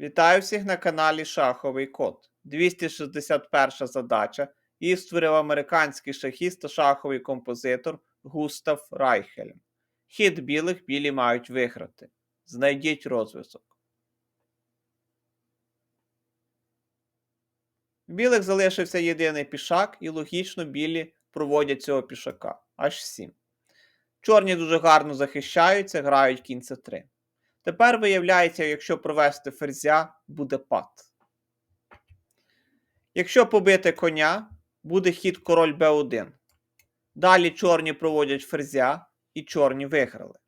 Вітаю всіх на каналі Шаховий Код. 261 задача. Її створив американський шахіст та шаховий композитор Густав Райхельм. Хід білих білі мають виграти. Знайдіть розв'язок. В білих залишився єдиний пішак, і логічно білі проводять цього пішака. Аж 7. Чорні дуже гарно захищаються, грають кінь С3. Тепер виявляється, якщо провести ферзя, буде пад. Якщо побити коня, буде хід король Б1. Далі чорні проводять ферзя і чорні виграли.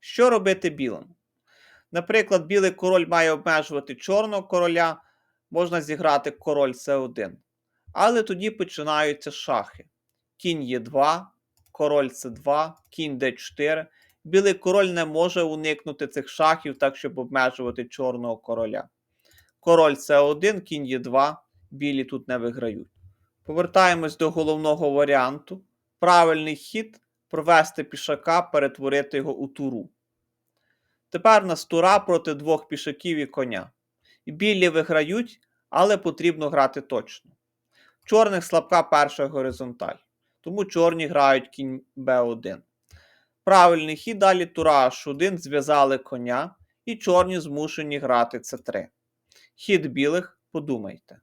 Що робити білим? Наприклад, білий король має обмежувати чорного короля, можна зіграти король С1. Але тоді починаються шахи. Кінь Е2, король С2, кінь Д4. Білий король не може уникнути цих шахів, так щоб обмежувати чорного короля. Король С1, кінь Е2, білі тут не виграють. Повертаємось до головного варіанту. Правильний хід провести пішака, перетворити його у туру. Тепер у нас тура проти двох пішаків і коня. Білі виграють, але потрібно грати точно. В чорних слабка перша горизонталь, тому чорні грають кінь Б1. Правильний хід далі тура H1 зв'язали коня, і чорні змушені грати С3. Хід білих подумайте.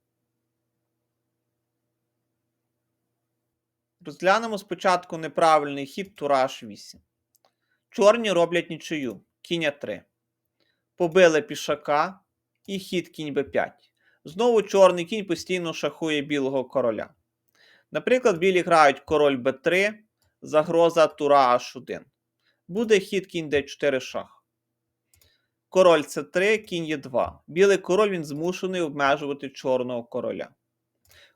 Розглянемо спочатку неправильний хід тура H8. Чорні роблять нічию. Кінь 3. Побили пішака і хід кінь Б5. Знову чорний кінь постійно шахує білого короля. Наприклад, білі грають король Б3, загроза тура H1. Буде хід кінь d4 шах. Король С3, кінь Е2. Білий король він змушений обмежувати чорного короля.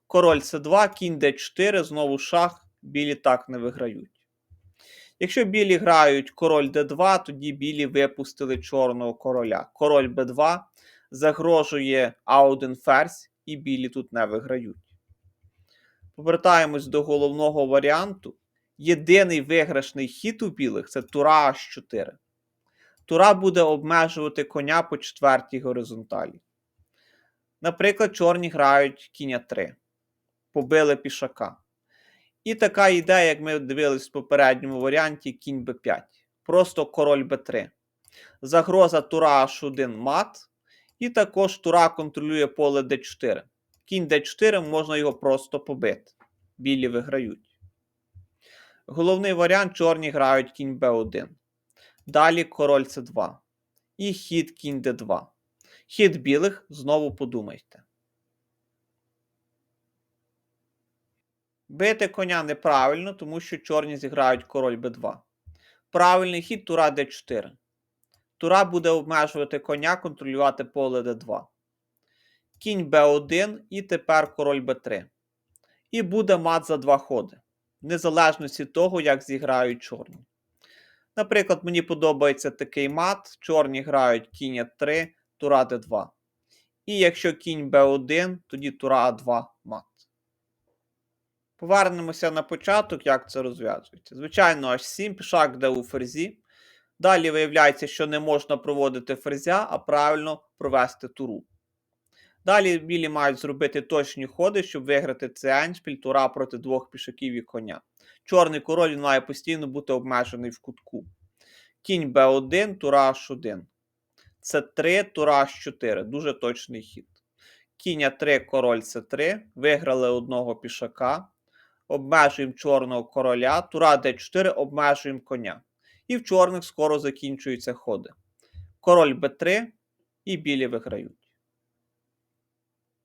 Король С2, кінь d4, знову шах, білі так не виграють. Якщо білі грають король d2, тоді білі випустили чорного короля. Король b2 загрожує А1 ферзь, і білі тут не виграють. Повертаємось до головного варіанту. Єдиний виграшний хід у білих це тура H4. Тура буде обмежувати коня по четвертій горизонталі. Наприклад, чорні грають кінь 3. Побили пішака. І така ідея, як ми дивились в попередньому варіанті, кінь b5. Просто король b3. Загроза тура H1 мат. І також тура контролює поле d4. Кінь d4 можна його просто побити. Білі виграють. Головний варіант чорні грають кінь b1. Далі король c2. І хід кінь d2. Хід білих знову подумайте. Бити коня неправильно, тому що чорні зіграють король b2. Правильний хід тура d4. Тура буде обмежувати коня, контролювати поле d2. Кінь b1 і тепер король b3. І буде мат за два ходи незалежності того, як зіграють чорні. Наприклад, мені подобається такий мат. Чорні грають кінь 3, тура d2. І якщо кінь b1, тоді тура а2 мат. Повернемося на початок, як це розв'язується. Звичайно, аж 7 пішак де у ферзі. Далі виявляється, що не можна проводити ферзя, а правильно провести туру. Далі білі мають зробити точні ходи, щоб виграти цей еншпіль, тура проти двох пішаків і коня. Чорний король він має постійно бути обмежений в кутку. Кінь Б1, тура H1. С3, тура H4. Дуже точний хід. Кінь А3, король С3. Виграли одного пішака. Обмежуємо чорного короля. Тура Д4, обмежуємо коня. І в чорних скоро закінчуються ходи. Король Б3 і білі виграють.